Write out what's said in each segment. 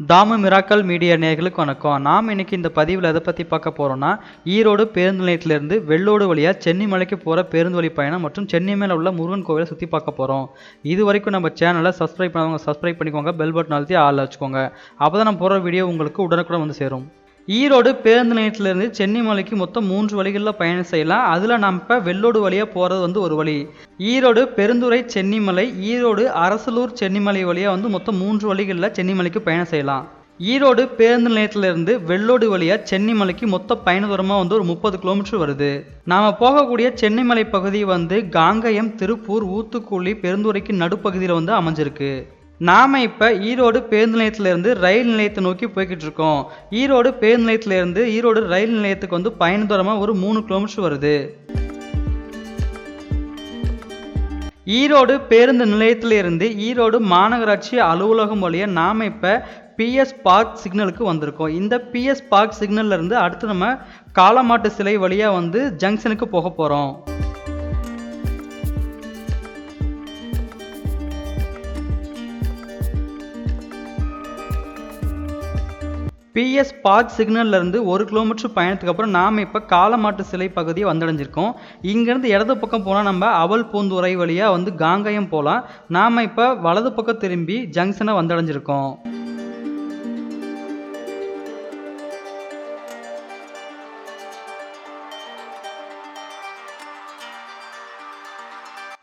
Damu miracle media நேயர்களுக்கு வணக்கம். நாம் இன்னைக்கு இந்த பதிவில் எதை பற்றி பார்க்க போகிறோம்னா ஈரோடு பேருந்து நிலையத்திலிருந்து வெள்ளோடு வழியாக சென்னை மலைக்கு போகிற பேருந்து வழி பயணம் மற்றும் சென்னை மேலே உள்ள முருகன் கோவிலை சுற்றி பார்க்க போகிறோம் இது வரைக்கும் நம்ம சேனலை சப்ஸ்கிரைப் பண்ணவங்க சப்ஸ்கிரைப் பண்ணிக்கோங்க பெல் பட்டன் அழுத்தி ஆள் வச்சுக்கோங்க. அப்போ தான் நம்ம போகிற வீடியோ உங்களுக்கு உடனுக்குடன் வந்து சேரும். ஈரோடு பேருந்து நிலையத்திலிருந்து சென்னை மலைக்கு மொத்தம் மூன்று வழிகளில் பயணம் செய்யலாம். அதில் நம்ம இப்போ வெள்ளோடு வழியாக போகிறது வந்து ஒரு வழி. ஈரோடு பெருந்துறை சென்னிமலை ஈரோடு அரசலூர் சென்னிமலை வழியாக வந்து மொத்தம் மூன்று வழிகளில் சென்னிமலைக்கு பயணம் செய்யலாம். ஈரோடு பேருந்து நிலையத்திலிருந்து வெள்ளோடு வழியாக சென்னிமலைக்கு மொத்த பயண தூரமாக வந்து ஒரு முப்பது கிலோமீட்டர் வருது. நாம் போகக்கூடிய சென்னிமலை பகுதி வந்து காங்கயம் திருப்பூர் ஊத்துக்குழி பெருந்துறைக்கு நடுப்பகுதியில் வந்து அமைஞ்சிருக்கு. நாம் இப்போ ஈரோடு பேருந்து நிலையத்திலேருந்து ரயில் நிலையத்தை நோக்கி போய்கிட்டு இருக்கோம் ஈரோடு பேருந்து நிலையத்திலேருந்து ஈரோடு ரயில் நிலையத்துக்கு வந்து பயண தூரமாக ஒரு மூணு கிலோமீட்டர் வருது. ஈரோடு பேருந்து நிலையத்திலிருந்து ஈரோடு மாநகராட்சி அலுவலகம் வழியாக நாம் இப்போ பிஎஸ் பார்க் சிக்னலுக்கு வந்திருக்கோம். இந்த பிஎஸ் பார்க் சிக்னல்ல இருந்து அடுத்து நம்ம காலமாட்டு சிலை வழியாக வந்து ஜங்ஷனுக்கு போக போகிறோம் பிஎஸ் பார்க் சிக்னல்ல இருந்து ஒரு கிலோமீட்டர் பயணத்துக்கு அப்புறம் நாம் இப்போ காலமாட்டு சிலை பகுதியை வந்தடைஞ்சிருக்கோம். இங்கேருந்து இடது பக்கம் போனால் நம்ம அவல் பூந்துரை வழியாக வந்து காங்கயம் போகலாம் நாம் இப்போ வலது பக்கம் திரும்பி ஜங்ஷனை வந்தடைஞ்சிருக்கோம்.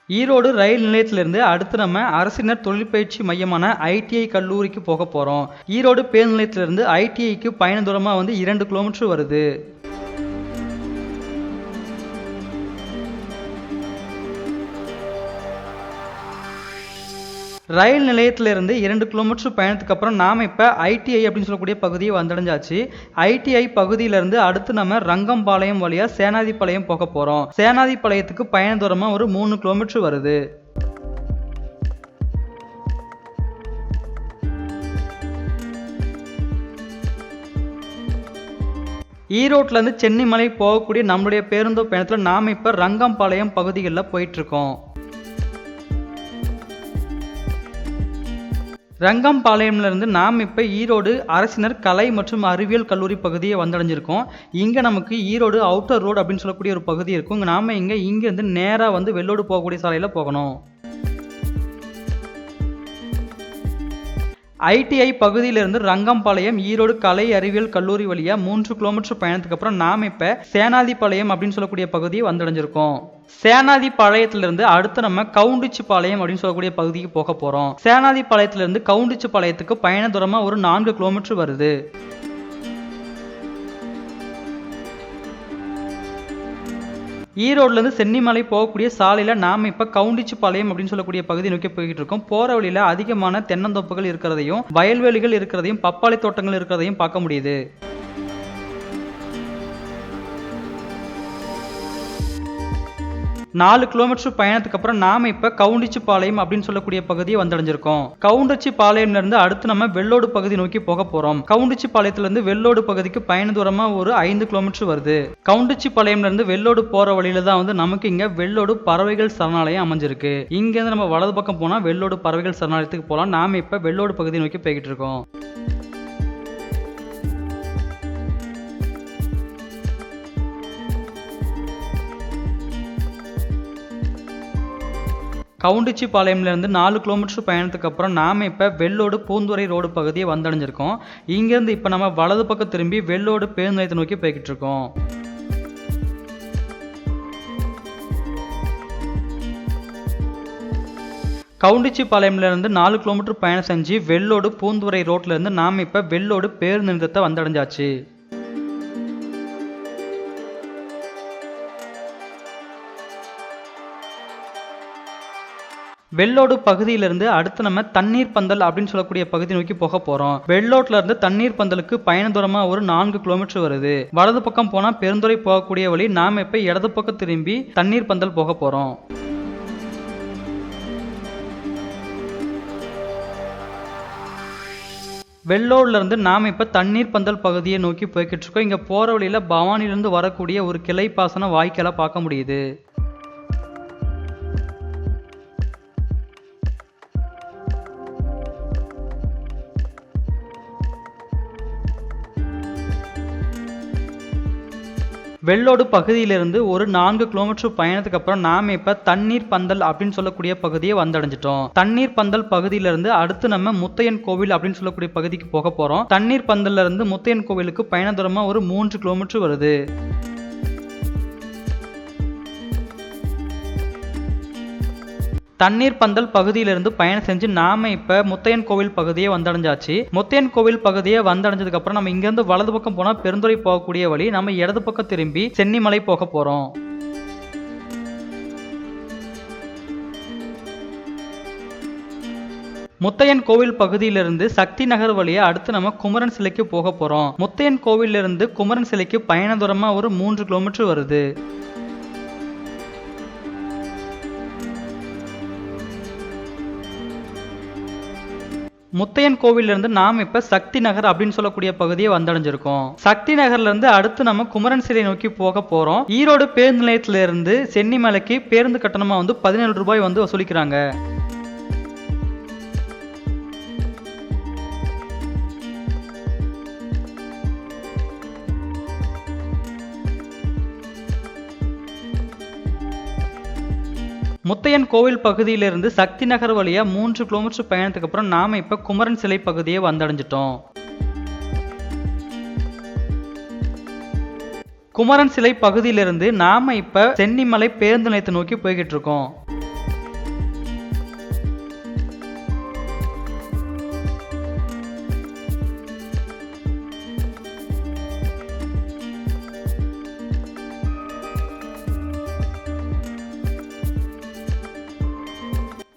ஈரோடு ரயில் நிலையத்திலிருந்து அடுத்து நம்ம அரசினர் தொழிற்பயிற்சி மையமான ஐடிஐ கல்லூரிக்கு போக போகிறோம் ஈரோடு பேருந்து நிலையத்திலிருந்து ஐடிஐக்கு பயண தூரமாக வந்து இரண்டு கிலோமீட்டர் வருது. ரயில் நிலையத்திலிருந்து இரண்டு கிலோமீட்டர் பயணத்துக்கு அப்புறம் நாம் இப்போ ஐடிஐ அப்படின்னு சொல்லக்கூடிய பகுதியை வந்தடைஞ்சாச்சு. ஐடிஐ பகுதியிலேருந்து அடுத்து நம்ம ரங்கம்பாளையம் வழியாக சேனாதிப்பாளையம் போக போகிறோம் சேனாதிப்பாளையத்துக்கு பயண தூரமாக ஒரு மூணு கிலோமீட்டர் வருது. ஈரோட்லேருந்து சென்னை மலை போகக்கூடிய நம்மளுடைய பேருந்து பயணத்தில் நாம் இப்போ ரங்கம்பாளையம் பகுதிகளில் போயிட்டுருக்கோம் ரங்கம்பாளையம்லேருந்து நாம் இப்போ ஈரோடு அரசினர் கலை மற்றும் அறிவியல் கல்லூரி பகுதியை வந்தடைஞ்சிருக்கோம். இங்கே நமக்கு ஈரோடு அவுட்டர் ரோடு அப்படின்னு சொல்லக்கூடிய ஒரு பகுதி இருக்கும். நாம் இங்கே இங்கேருந்து நேராக வந்து வெள்ளோடு போகக்கூடிய சாலையில் போகணும். ஐடிஐ பகுதியிலிருந்து ரங்கம்பாளையம் ஈரோடு கலை அறிவியல் கல்லூரி வழியாக மூன்று கிலோமீட்டர் பயணத்துக்கு அப்புறம் நாம் இப்போ சேனாதிபாளையம் அப்படின்னு சொல்லக்கூடிய பகுதியை வந்தடைஞ்சிருக்கோம். சேனாதிபாளையத்திலிருந்து அடுத்து நம்ம கவுண்டிச்சிபாளையம் அப்படின்னு சொல்லக்கூடிய பகுதிக்கு போக போகிறோம் சேனாதிபாளையத்திலிருந்து கவுண்டிச்சிப்பாளையத்துக்கு பயண தூரமாக ஒரு நான்கு கிலோமீட்டர் வருது. ஈரோட்லேருந்து சென்னிமலை போகக்கூடிய சாலையில் நாம் இப்போ கவுண்டிச்சிபாளையம் அப்படின்னு சொல்லக்கூடிய பகுதி நோக்கி போய்கிட்டு இருக்கோம். போகிற வழியில் அதிகமான தென்னந்தோப்புகள் இருக்கிறதையும் வயல்வெளிகள் இருக்கிறதையும் பப்பாளி தோட்டங்கள் இருக்கிறதையும் பார்க்க முடியுது. நாலு கிலோமீட்டர் பயணத்துக்கு அப்புறம் நாம இப்ப கவுண்டிச்சிபாளையம் அப்படின்னு சொல்லக்கூடிய பகுதியை வந்தடைஞ்சிருக்கோம். கவுண்டிச்சிபாளையம்ல இருந்து அடுத்து நம்ம வெள்ளோடு பகுதி நோக்கி போக போறோம். கவுண்டிச்சிபாளையத்துல இருந்து வெள்ளோடு பகுதிக்கு பயண தூரமா ஒரு ஐந்து கிலோமீட்டர் வருது. கவுண்டிச்சிபாளையம்ல இருந்து வெள்ளோடு போற வழியில தான் வந்து நமக்கு இங்க வெள்ளோடு பறவைகள் சரணாலயம் அமைஞ்சிருக்கு. இங்க இருந்து நம்ம வலது பக்கம் போனா வெள்ளோடு பறவைகள் சரணாலயத்துக்கு போலாம். நாம இப்ப வெள்ளோடு பகுதி நோக்கி போய்கிட்டு இருக்கோம். கவுண்டிச்சிபாளையம்லேருந்து நாலு கிலோமீட்டர் பயணத்துக்கு அப்புறம் நாம் இப்போ வெள்ளோடு பூந்துறை ரோடு பகுதியை வந்தடைஞ்சிருக்கோம். இங்கேருந்து இப்போ நம்ம வலது பக்கம் திரும்பி வெள்ளோடு பேருந்து நிலையத்தை நோக்கி போய்கிட்டு இருக்கோம் கவுண்டிச்சிப்பாளையம்லேருந்து நாலு கிலோமீட்டர் பயணம் செஞ்சு வெள்ளோடு பூந்துறை ரோட்லேருந்து நாம் இப்போ வெள்ளோடு பேருந்து நிறுத்தத்தை வந்தடைஞ்சாச்சு. வெள்ளோடு பகுதியிலிருந்து அடுத்து நம்ம தண்ணீர் பந்தல் அப்படின்னு சொல்லக்கூடிய பகுதி நோக்கி போக போறோம். வெள்ளோட்ல இருந்து தண்ணீர் பந்தலுக்கு பயண தூரமா ஒரு நான்கு கிலோமீட்டர் வருது. வலது பக்கம் போனா பெருந்துறை போகக்கூடிய வழி நாம இப்ப இடது பக்கம் திரும்பி தண்ணீர் பந்தல் போக போறோம். வெள்ளோடுல இருந்து நாம் இப்போ தண்ணீர் பந்தல் பகுதியை நோக்கி போய்கிட்டு இருக்கோம். இங்கே போகிற வழியில் பவானிலிருந்து வரக்கூடிய ஒரு கிளை பாசன வாய்க்காலை பார்க்க முடியுது. வெள்ளோடு பகுதியிலிருந்து ஒரு நான்கு கிலோமீட்டர் பயணத்துக்கு அப்புறம் நாம இப்ப தண்ணீர் பந்தல் அப்படின்னு சொல்லக்கூடிய பகுதியை வந்தடைஞ்சிட்டோம். தண்ணீர் பந்தல் பகுதியிலிருந்து அடுத்து நம்ம முத்தையன் கோவில் அப்படின்னு சொல்லக்கூடிய பகுதிக்கு போக போறோம். தண்ணீர் பந்தல்ல இருந்து முத்தையன் கோவிலுக்கு பயண தூரமா ஒரு மூன்று கிலோமீட்டர் வருது. தண்ணீர் பந்தல் பகுதியிலிருந்து பயணம் செஞ்சு நாம இப்ப முத்தையன் கோவில் பகுதியை வந்தடைஞ்சாச்சு. முத்தையன் கோவில் பகுதியை வந்தடைஞ்சதுக்கு அப்புறம் நம்ம இங்கிருந்து வலது பக்கம் போனா பெருந்துறை போகக்கூடிய வழி நம்ம இடது பக்கம் திரும்பி சென்னிமலை போக போறோம். முத்தையன் கோவில் பகுதியிலிருந்து சக்தி நகர் வழியா அடுத்து நம்ம குமரன் சிலைக்கு போக போறோம். முத்தையன் கோவிலிருந்து குமரன் சிலைக்கு பயண தூரமா ஒரு மூன்று கிலோமீட்டர் வருது. முத்தையன் கோவில்ல இருந்து நாம் இப்ப சக்தி நகர் அப்படின்னு சொல்லக்கூடிய பகுதியை வந்தடைஞ்சிருக்கோம். சக்தி நகர்ல இருந்து அடுத்து நம்ம குமரன் சிலை நோக்கி போக போறோம். ஈரோடு பேருந்து நிலையத்திலிருந்து சென்னிமலைக்கு பேருந்து கட்டணமா வந்து பதினேழு ரூபாய் வந்து வசூலிக்கிறாங்க. முத்தையன் கோவில் பகுதியிலிருந்து சக்தி நகர் வழியா மூன்று கிலோமீட்டர் பயணத்துக்கு அப்புறம் நாம இப்போ குமரன் சிலை பகுதியை வந்தடைஞ்சிட்டோம். குமரன் சிலை பகுதியிலிருந்து நாம இப்ப சென்னிமலை பேருந்து நிலையத்தை நோக்கி போய்கிட்டு இருக்கோம்.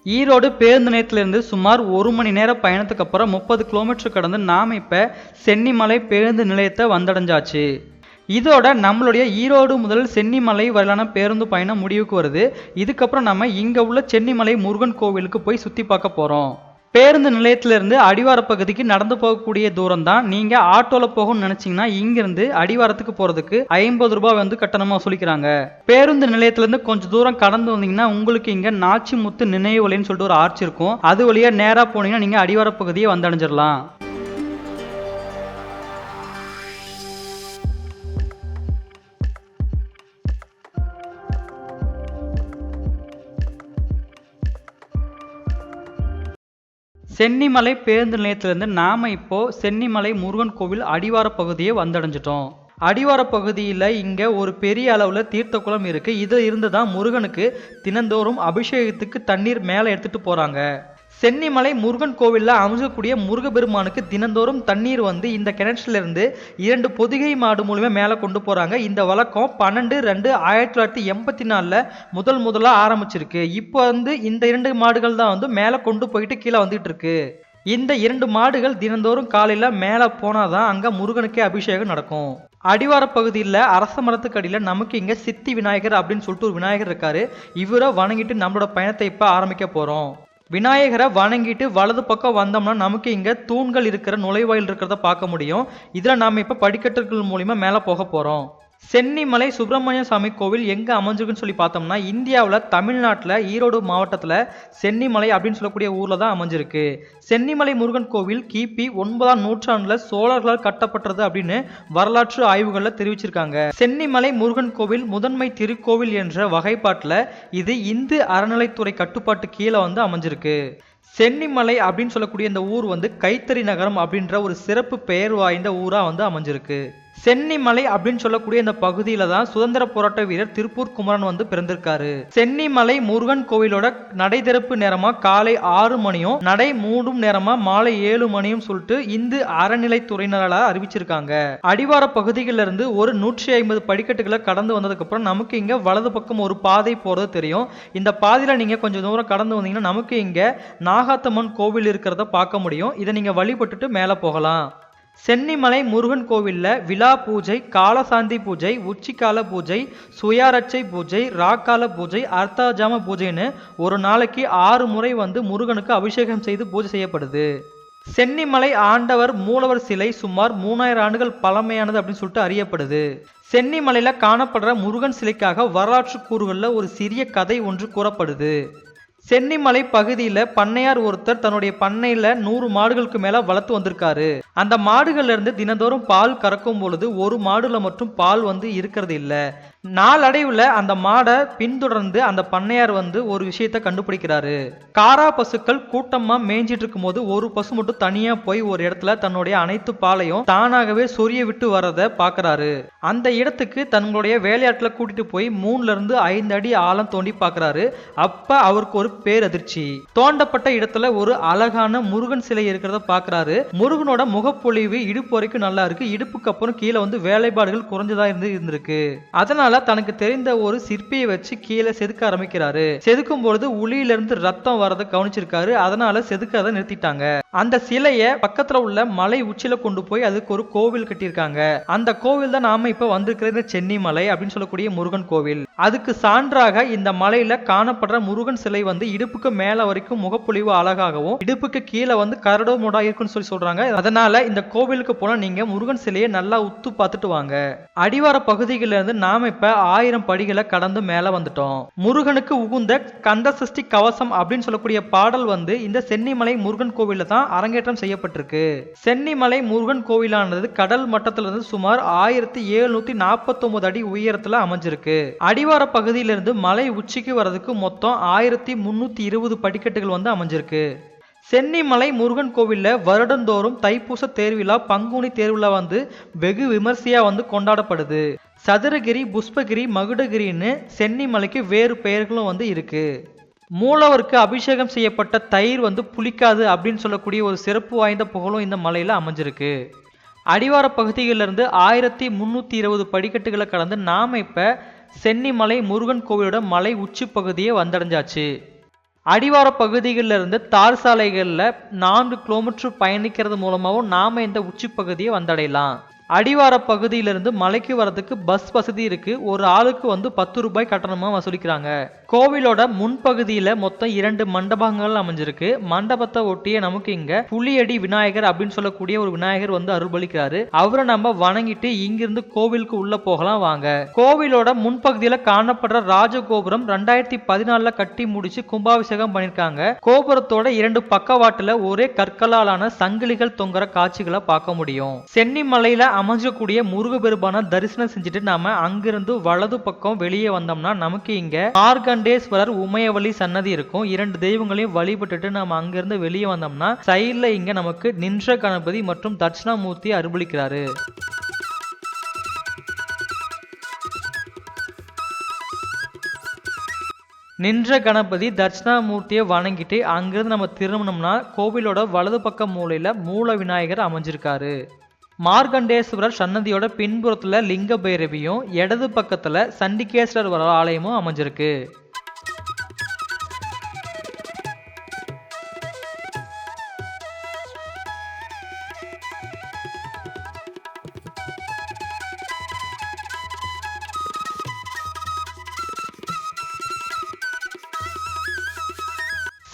ஈரோடு பேருந்து நிலையத்திலிருந்து சுமார் ஒரு மணி நேர பயணத்துக்கு அப்புறம் முப்பது கிலோமீட்டர் கடந்து நாம் இப்போ சென்னிமலை பேருந்து நிலையத்தை வந்தடைஞ்சாச்சு. இதோட நம்மளுடைய ஈரோடு முதல் சென்னிமலை வரையிலான பேருந்து பயணம் முடிவுக்கு வருது. இதுக்கப்புறம் நம்ம இங்கே உள்ள சென்னிமலை முருகன் கோவிலுக்கு போய் சுற்றி பார்க்க போகிறோம் பேருந்து நிலையத்திலிருந்து அடிவார பகுதிக்கு நடந்து போகக்கூடிய தூரம் தான் நீங்கள் ஆட்டோவில் போகணும்னு நினச்சிங்கன்னா இங்கிருந்து அடிவாரத்துக்கு போகிறதுக்கு ஐம்பது ரூபாய் வந்து கட்டணமாக சொல்லிக்கிறாங்க. பேருந்து நிலையத்திலேருந்து கொஞ்சம் தூரம் கடந்து வந்தீங்கன்னா உங்களுக்கு இங்கே நாச்சிமுத்து நினைவு வழின்னு சொல்லிட்டு ஒரு ஆர்ச் இருக்கும். அது வழியாக நேராக போனீங்கன்னா நீங்கள் அடிவார பகுதியை வந்தடைஞ்சிடலாம் சென்னிமலை பேருந்து நிலையத்திலிருந்து நாம இப்போ சென்னிமலை முருகன் கோவில் அடிவார பகுதியை வந்தடைஞ்சிட்டோம். அடிவார பகுதியில் இங்கே ஒரு பெரிய அளவில் தீர்த்த குளம் இருக்கு. இது இருந்து தான் முருகனுக்கு தினந்தோறும் அபிஷேகத்துக்கு தண்ணீர் மேலே எடுத்துட்டு போறாங்க. சென்னிமலை முருகன் கோவிலில் அமைஞ்சக்கூடிய முருகபெருமானுக்கு தினந்தோறும் தண்ணீர் வந்து இந்த கிணற்றிலிருந்து இரண்டு பொதிகை மாடு மூலிமா மேலே கொண்டு போகிறாங்க இந்த வழக்கம் பன்னெண்டு ரெண்டு ஆயிரத்தி தொள்ளாயிரத்தி எண்பத்தி நாலில் முதல் முதலாக ஆரம்பிச்சிருக்கு. இப்போ வந்து இந்த இரண்டு மாடுகள் தான் வந்து மேலே கொண்டு போயிட்டு கீழே வந்துட்டு இருக்கு. இந்த இரண்டு மாடுகள் தினந்தோறும் காலையில் மேலே போனாதான் அங்கே முருகனுக்கே அபிஷேகம் நடக்கும். அடிவார பகுதியில் அரச மரத்துக்கு அடியில் நமக்கு இங்கே சித்தி விநாயகர் அப்படின்னு சொல்லிட்டு ஒரு விநாயகர் இருக்காரு. இவரை வணங்கிட்டு நம்மளோட பயணத்தை இப்போ ஆரம்பிக்க போகிறோம் விநாயகரை வணங்கிட்டு வலது பக்கம் வந்தோம்னா நமக்கு இங்கே தூண்கள் இருக்கிற நுழைவாயில் இருக்கிறத பார்க்க முடியும். இதில் நாம் இப்போ படிக்கட்டுகள் மூலிமா மேலே போக போகிறோம் சென்னிமலை சுப்பிரமணிய சுவாமி கோவில் எங்கே அமைஞ்சிருக்குன்னு சொல்லி பார்த்தோம்னா இந்தியாவில் தமிழ்நாட்டில் ஈரோடு மாவட்டத்தில் சென்னிமலை அப்படின்னு சொல்லக்கூடிய ஊரில் தான் அமைஞ்சிருக்கு. சென்னிமலை முருகன் கோவில் கிபி ஒன்பதாம் நூற்றாண்டில் சோழர்களால் கட்டப்பட்டது அப்படின்னு வரலாற்று ஆய்வுகளில் தெரிவிச்சிருக்காங்க. சென்னிமலை முருகன் கோவில் முதன்மை திருக்கோவில் என்ற வகைப்பாட்டில் இது இந்து அறநிலைத்துறை கட்டுப்பாட்டு கீழே வந்து அமைஞ்சிருக்கு. சென்னிமலை அப்படின்னு சொல்லக்கூடிய இந்த ஊர் வந்து கைத்தறி நகரம் அப்படின்ற ஒரு சிறப்பு பெயர் வாய்ந்த ஊராக வந்து அமைஞ்சிருக்கு. சென்னிமலை அப்படின்னு சொல்லக்கூடிய இந்த பகுதியில தான் சுதந்திர போராட்ட வீரர் திருப்பூர் குமரன் வந்து பிறந்திருக்காரு. சென்னிமலை முருகன் கோவிலோட நடை திறப்பு நேரமா காலை ஆறு மணியும் நடை மூடும் நேரமா மாலை ஏழு மணியும் சொல்லிட்டு இந்து அறநிலைத்துறையினரால அறிவிச்சிருக்காங்க. அடிவார பகுதிகளில் இருந்து ஒரு நூற்றி ஐம்பது படிக்கட்டுகளை கடந்து வந்ததுக்கு அப்புறம் நமக்கு இங்க வலது பக்கம் ஒரு பாதை போறது தெரியும். இந்த பாதையில நீங்க கொஞ்சம் தூரம் கடந்து வந்தீங்கன்னா நமக்கு இங்க நாகாத்தம்மன் கோவில் இருக்கிறத பார்க்க முடியும். இதை நீங்க வழிபட்டுட்டு மேலே போகலாம். சென்னிமலை முருகன் கோவிலில் விழா பூஜை காலசாந்தி பூஜை உச்சிக்கால பூஜை சுயாரட்சை பூஜை ராக்கால பூஜை அர்த்தாஜாம பூஜைன்னு ஒரு நாளைக்கு ஆறு முறை வந்து முருகனுக்கு அபிஷேகம் செய்து பூஜை செய்யப்படுது. சென்னிமலை ஆண்டவர் மூலவர் சிலை சுமார் மூணாயிரம் ஆண்டுகள் பழமையானது அப்படின்னு சொல்லிட்டு அறியப்படுது. சென்னிமலையில் காணப்படுற முருகன் சிலைக்காக வரலாற்று கூறுகளில் ஒரு சிறிய கதை ஒன்று கூறப்படுது. சென்னிமலை பகுதியில் பண்ணையார் ஒருத்தர் தன்னுடைய பண்ணையில் நூறு மாடுகளுக்கு மேலே வளர்த்து வந்திருக்காரு. அந்த மாடுகள்லேருந்து தினந்தோறும் பால் கறக்கும் பொழுது ஒரு மாடுல மட்டும் பால் வந்து இருக்கிறது இல்லை. நாளடைவுல அந்த மாடை பின்தொடர்ந்து அந்த பண்ணையார் வந்து ஒரு விஷயத்தை கண்டுபிடிக்கிறாரு. காரா பசுக்கள் கூட்டமா மேய்ஞ்சிட்டு இருக்கும்போது ஒரு பசு மட்டும் தனியா போய் ஒரு இடத்துல தன்னுடைய அனைத்து பாலையும் தானாகவே சொரிய விட்டு வர்றதை பார்க்குறாரு. அந்த இடத்துக்கு தன்னுடைய வேலையாட்களை கூட்டிட்டு போய் மூணுல இருந்து ஐந்து அடி ஆழம் தோண்டி பாக்குறாரு அப்ப அவருக்கு ஒரு பேரதிர்ச்சி. தோண்டப்பட்ட இடத்துல ஒரு அழகான முருகன் சிலை இருக்கிறத பாக்குறாரு முருகனோட முகப்பொழிவு இடுப்பு வரைக்கும் நல்லா இருக்கு. இடுப்புக்கு அப்புறம் கீழே வந்து வேலைப்பாடுகள் குறைஞ்சதா இருந்து இருந்திருக்கு. அதனால தனக்கு தெரிந்த ஒரு சிற்பியை வச்சு கீழே செதுக்க ஆரம்பிக்கிறாரு. செதுக்கும் பொழுது உளியிலிருந்து ரத்தம் வரதை கவனிச்சிருக்காரு. அதனால செதுக்கறதை நிறுத்திட்டாங்க. அந்த சிலையை பக்கத்துல உள்ள மலை உச்சியில கொண்டு போய் அதுக்கு ஒரு கோவில் கட்டியிருக்காங்க. அந்த கோவில் தான் நாம இப்ப வந்திருக்கிற இந்த சென்னி மலை அப்படின்னு சொல்லக்கூடிய முருகன் கோவில். அதுக்கு சான்றாக இந்த மலையில காணப்படுற முருகன் சிலை வந்து இடுப்புக்கு மேல வரைக்கும் முகப்பொழிவு அழகாகவும் இடுப்புக்கு கீழே வந்து கரடோ முடா இருக்குன்னு சொல்லி சொல்றாங்க. அதனால இந்த கோவிலுக்கு போனா நீங்க முருகன் சிலையை நல்லா உத்து பார்த்துட்டு வாங்க. அடிவார பகுதியில இருந்து நாம இப்ப ஆயிரம் படிகளை கடந்து மேல வந்துட்டோம். முருகனுக்கு உகுந்த கந்த சஷ்டி கவசம் அப்படின்னு சொல்லக்கூடிய பாடல் வந்து இந்த சென்னிமலை முருகன் கோவில தான் அரங்கேற்றம் செய்யப்பட்டிருக்கு. சென்னிமலை முருகன் கோவிலானது கடல் மட்டத்திலிருந்து சுமார் ஆயிரத்தி எழுநூத்தி நாற்பத்தி அடி உயரத்துல அமைஞ்சிருக்கு. அடிவார பகுதியிலிருந்து மலை உச்சிக்கு வர்றதுக்கு மொத்தம் ஆயிரத்தி முன்னூத்தி இருபது படிக்கட்டுகள் வந்து அமைஞ்சிருக்கு. சென்னிமலை முருகன் கோவிலில் வருடந்தோறும் தைப்பூச தேர்விழா பங்குனி தேர்விழா வந்து வெகு விமர்சையா வந்து கொண்டாடப்படுது. சதுரகிரி புஷ்பகிரி மகுடகிரின்னு சென்னிமலைக்கு வேறு பெயர்களும் வந்து இருக்கு. மூலவருக்கு அபிஷேகம் செய்யப்பட்ட தயிர் வந்து புளிக்காது அப்படின்னு சொல்லக்கூடிய ஒரு சிறப்பு வாய்ந்த புகழும் இந்த மலையில் அமைஞ்சிருக்கு. அடிவார பகுதியிலிருந்து ஆயிரத்தி முந்நூற்றி இருபது படிக்கட்டுகளை கடந்து நாம் இப்போ சென்னிமலை முருகன் கோவிலோட மலை உச்சி பகுதியை வந்தடைஞ்சாச்சு. அடிவார பகுதிகளில் இருந்து தார் சாலைகளில் நான்கு கிலோமீட்டர் பயணிக்கிறது மூலமாகவும் நாம் இந்த உச்சி பகுதியை வந்தடையலாம். அடிவார பகுதியிலிருந்து மலைக்கு வரதுக்கு பஸ் வசதி இருக்கு. ஒரு ஆளுக்கு வந்து பத்து ரூபாய் கட்டணமா வசூலிக்கிறாங்க. கோவிலோட முன்பகுதியில மொத்தம் இரண்டு மண்டபங்கள் அமைஞ்சிருக்கு. மண்டபத்தை ஒட்டியே நமக்கு இங்க புலியடி விநாயகர் அப்படின்னு சொல்லக்கூடிய ஒரு விநாயகர் வந்து அருள்பளிக்கிறாரு. அவரை நம்ம வணங்கிட்டு இங்கிருந்து கோவிலுக்கு உள்ள போகலாம் வாங்க. கோவிலோட முன்பகுதியில காணப்படுற ராஜகோபுரம் ரெண்டாயிரத்தி பதினாலுல கட்டி முடிச்சு கும்பாபிஷேகம் பண்ணிருக்காங்க. கோபுரத்தோட இரண்டு பக்கவாட்டுல ஒரே கற்களாலான சங்கிலிகள் தொங்குற காட்சிகளை பார்க்க முடியும். சென்னிமலையில அமைஞ்சக்கூடிய முருகபெருமான தரிசனம் செஞ்சுட்டு நாம அங்கிருந்து வலது பக்கம் வெளியே வந்தோம்னா நமக்கு இங்க மார்கண்டேஸ்வரர் உமையவழி சன்னதி இருக்கும். இரண்டு தெய்வங்களையும் வழிபட்டுட்டு நாம அங்கிருந்து வெளியே வந்தோம்னா சைட்ல இங்க நமக்கு நின்ற கணபதி மற்றும் தட்சிணாமூர்த்தி அருள்பளிக்கிறாரு நின்ற கணபதி தட்சிணாமூர்த்தியை வணங்கிட்டு அங்கிருந்து நம்ம திரும்பினோம்னா கோவிலோட வலது பக்க மூலையில மூல விநாயகர் அமைஞ்சிருக்காரு. மார்கண்டேஸ்வரர் சன்னதியோட பின்புறத்தில் லிங்க பைரவியும் இடது பக்கத்தில் சண்டிகேஸ்வரர் ஆலயமும் அமைஞ்சிருக்கு.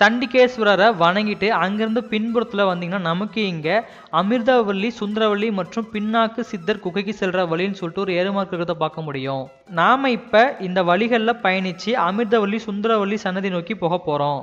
சண்டிகேஸ்வரரை வணங்கிட்டு அங்கேருந்து பின்புறத்தில் வந்தீங்கன்னா நமக்கு இங்கே அமிர்தவல்லி சுந்தரவல்லி மற்றும் பின்னாக்கு சித்தர் குகைக்கு செல்கிற வழின்னு சொல்லிட்டு ஒரு ஏறுமார்க்கிறத இருக்கிறத பார்க்க முடியும். நாம் இப்போ இந்த வழிகளில் பயணித்து அமிர்தவல்லி சுந்தரவல்லி சன்னதி நோக்கி போக போகிறோம்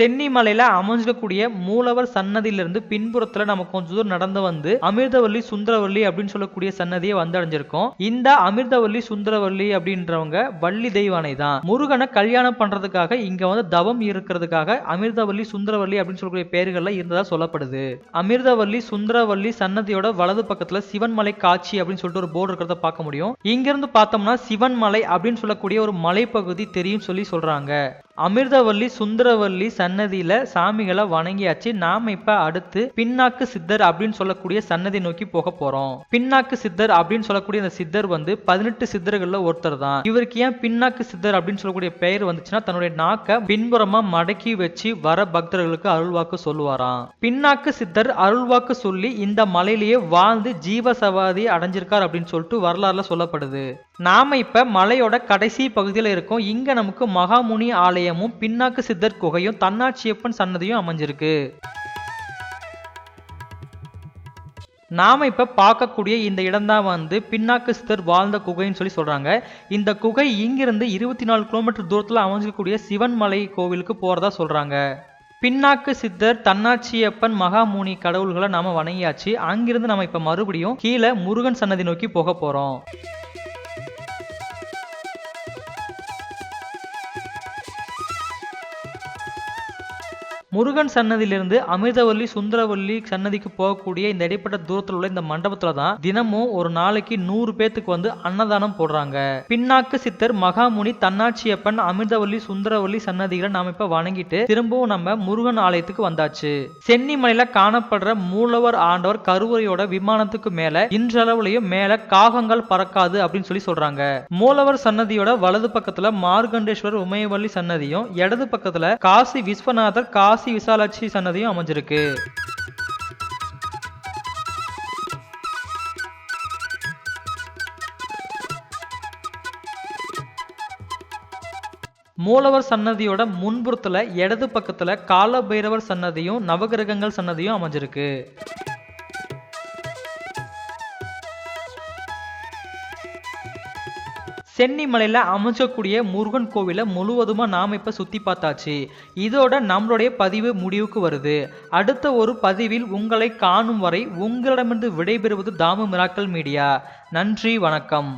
சென்னிமலையில அமைஞ்சிருக்கக்கூடிய மூலவர் சன்னதியிலிருந்து பின்புறத்துல நம்ம கொஞ்ச தூரம் நடந்து வந்து அமிர்தவல்லி சுந்தரவல்லி அப்படின்னு சொல்லக்கூடிய சன்னதியை வந்தடைஞ்சிருக்கோம் இந்த அமிர்தவல்லி சுந்தரவல்லி அப்படின்றவங்க வள்ளி தெய்வானை தான். முருகனை கல்யாணம் பண்றதுக்காக இங்க வந்து தவம் இருக்கிறதுக்காக அமிர்தவல்லி சுந்தரவல்லி அப்படின்னு சொல்லக்கூடிய பேர்கள்ல இருந்ததா சொல்லப்படுது. அமிர்தவல்லி சுந்தரவல்லி சன்னதியோட வலது பக்கத்துல சிவன்மலை காட்சி அப்படின்னு சொல்லிட்டு ஒரு போர்டு இருக்கிறத பார்க்க முடியும். இங்கிருந்து பார்த்தோம்னா சிவன்மலை அப்படின்னு சொல்லக்கூடிய ஒரு மலைப்பகுதி தெரியும் சொல்லி சொல்றாங்க. அமிர்தவல்லி சுந்தரவல்லி சன்னதியில சாமிகளை வணங்கியாச்சு. நாம இப்ப அடுத்து பின்னாக்கு சித்தர் அப்படின்னு சொல்லக்கூடிய சன்னதி நோக்கி போக போறோம். பின்னாக்கு சித்தர் அப்படின்னு சொல்லக்கூடிய அந்த சித்தர் வந்து பதினெட்டு சித்தர்கள்ல ஒருத்தர் தான். இவருக்கு ஏன் பின்னாக்கு சித்தர் அப்படின்னு சொல்லக்கூடிய பெயர் வந்துச்சுன்னா தன்னுடைய நாக்க பின்புறமா மடக்கி வச்சு வர பக்தர்களுக்கு அருள்வாக்கு சொல்லுவாராம். பின்னாக்கு சித்தர் அருள்வாக்கு சொல்லி இந்த மலையிலேயே வாழ்ந்து ஜீவ சவாதி அடைஞ்சிருக்கார் அப்படின்னு சொல்லிட்டு வரலாறுல சொல்லப்படுது. நாம இப்ப மலையோட கடைசி பகுதியில இருக்கோம். இங்க நமக்கு மகாமுனி ஆலயமும் பின்னாக்கு சித்தர் குகையும் தன்னாட்சியப்பன் சன்னதியும் அமைஞ்சிருக்கு. நாம இப்ப பார்க்கக்கூடிய இந்த இடம்தான் வந்து பின்னாக்கு சித்தர் வாழ்ந்த குகைன்னு சொல்லி சொல்றாங்க. இந்த குகை இங்கிருந்து இருபத்தி நாலு கிலோமீட்டர் தூரத்துல அமைஞ்சிருக்கக்கூடிய சிவன்மலை கோவிலுக்கு போறதா சொல்றாங்க. பின்னாக்கு சித்தர் தன்னாட்சியப்பன் மகாமுனி கடவுள்களை நாம வணங்கியாச்சு. அங்கிருந்து நம்ம இப்ப மறுபடியும் கீழே முருகன் சன்னதி நோக்கி போக போறோம். முருகன் சன்னதியிலிருந்து அமிர்தவல்லி சுந்தரவல்லி சன்னதிக்கு போகக்கூடிய இந்த இடைப்பட்ட தூரத்தில் உள்ள இந்த மண்டபத்துல தான் தினமும் ஒரு நாளைக்கு நூறு பேத்துக்கு வந்து அன்னதானம் போடுறாங்க. பின்னாக்கு சித்தர் மகாமுனி தன்னாட்சியப்பன் அமிர்தவல்லி சுந்தரவல்லி சன்னதிகளை நாம இப்ப வணங்கிட்டு திரும்பவும் நம்ம முருகன் ஆலயத்துக்கு வந்தாச்சு. சென்னிமலையில காணப்படுற மூலவர் ஆண்டவர் கருவறையோட விமானத்துக்கு மேல இன்றளவுலயும் மேல காகங்கள் பறக்காது அப்படின்னு சொல்லி சொல்றாங்க. மூலவர் சன்னதியோட வலது பக்கத்துல மார்கண்டேஸ்வரர் உமையவல்லி சன்னதியும் இடது பக்கத்துல காசி விஸ்வநாதர் காசி காசி விசாலாட்சி சன்னதியும் அமைஞ்சிருக்கு. மூலவர் சன்னதியோட முன்புறத்துல இடது பக்கத்துல கால பைரவர் சன்னதியும் நவகிரகங்கள் சன்னதியும் அமைஞ்சிருக்கு. சென்னிமலையில் அமைச்சக்கூடிய முருகன் கோவிலை முழுவதுமாக நாம் இப்போ சுற்றி பார்த்தாச்சு. இதோட நம்மளுடைய பதிவு முடிவுக்கு வருது. அடுத்த ஒரு பதிவில் உங்களை காணும் வரை உங்களிடமிருந்து விடைபெறுவது தாமு மிராக்கல் மீடியா. நன்றி வணக்கம்.